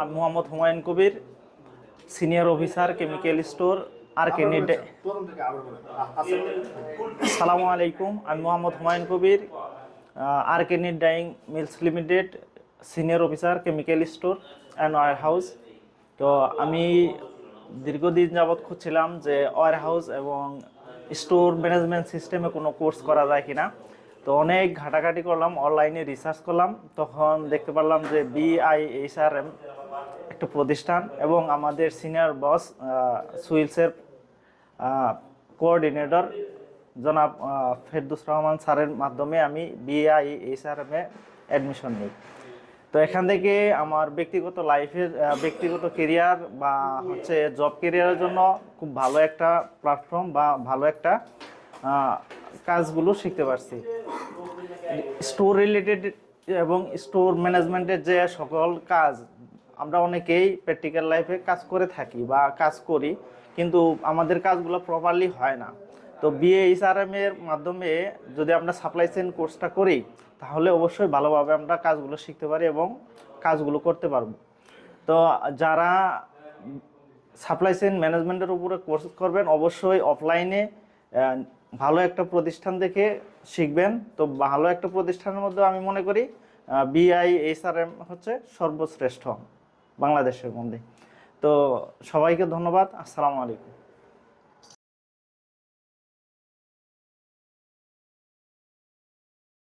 আমি Mohammad Humayun Kabir, senior officer, chemical store, R K knit আসসালামু আলাইকুম, আমি Mohammad Humayun Kabir R K knit dyeing mills limited, senior officer, chemical store, and warehouse. তো আমি দীর্ঘদিন যাবৎ খুঁজছিলাম যে ওয়ার হাউস এবং স্টোর ম্যানেজমেন্ট সিস্টেমে কোনো কোর্স করা যায় কিনা। তো অনেক ঘাটাঘাটি করলাম, অনলাইনে রিসার্চ করলাম, তখন দেখতে পারলাম যে বিআইএইচআরএম একটা প্রতিষ্ঠান এবং আমাদের সিনিয়র বস সুইলসের কোঅর্ডিনেটর জনাব ফেরদুস রহমান স্যারের মাধ্যমে আমি বিআইএইচআরএম এ অ্যাডমিশন নিই। তো এখান থেকে আমার ব্যক্তিগত লাইফের ব্যক্তিগত কেরিয়ার বা হচ্ছে জব কেরিয়ারের জন্য খুব ভালো একটা প্ল্যাটফর্ম বা ভালো একটা কাজগুলো শিখতে পারছি। স্টোর রিলেটেড এবং স্টোর ম্যানেজমেন্টের যে সকল কাজ আমরা অনেকেই প্র্যাকটিক্যাল লাইফে কাজ করে থাকি বা কাজ করি, কিন্তু আমাদের কাজগুলো প্রপারলি হয় না। তো বিএ এইচআরএম এর মাধ্যমে যদি আমরা সাপ্লাই চেইন কোর্সটা করি, তাহলে অবশ্যই ভালোভাবে আমরা কাজগুলো শিখতে পারি এবং কাজগুলো করতে পারব। তো যারা সাপ্লাই চেইন ম্যানেজমেন্টের উপরে কোর্স করবেন, অবশ্যই অফলাইনে ভালো একটা প্রতিষ্ঠান থেকে শিখবেন। তো ভালো একটা প্রতিষ্ঠানের মধ্যে আমি মনে করি বিআই এইচআরএম হচ্ছে সর্বশ্রেষ্ঠ। বাংলাদেশের মধ্যে। তো সবাইকে ধন্যবাদ। আসসালামু আলাইকুম।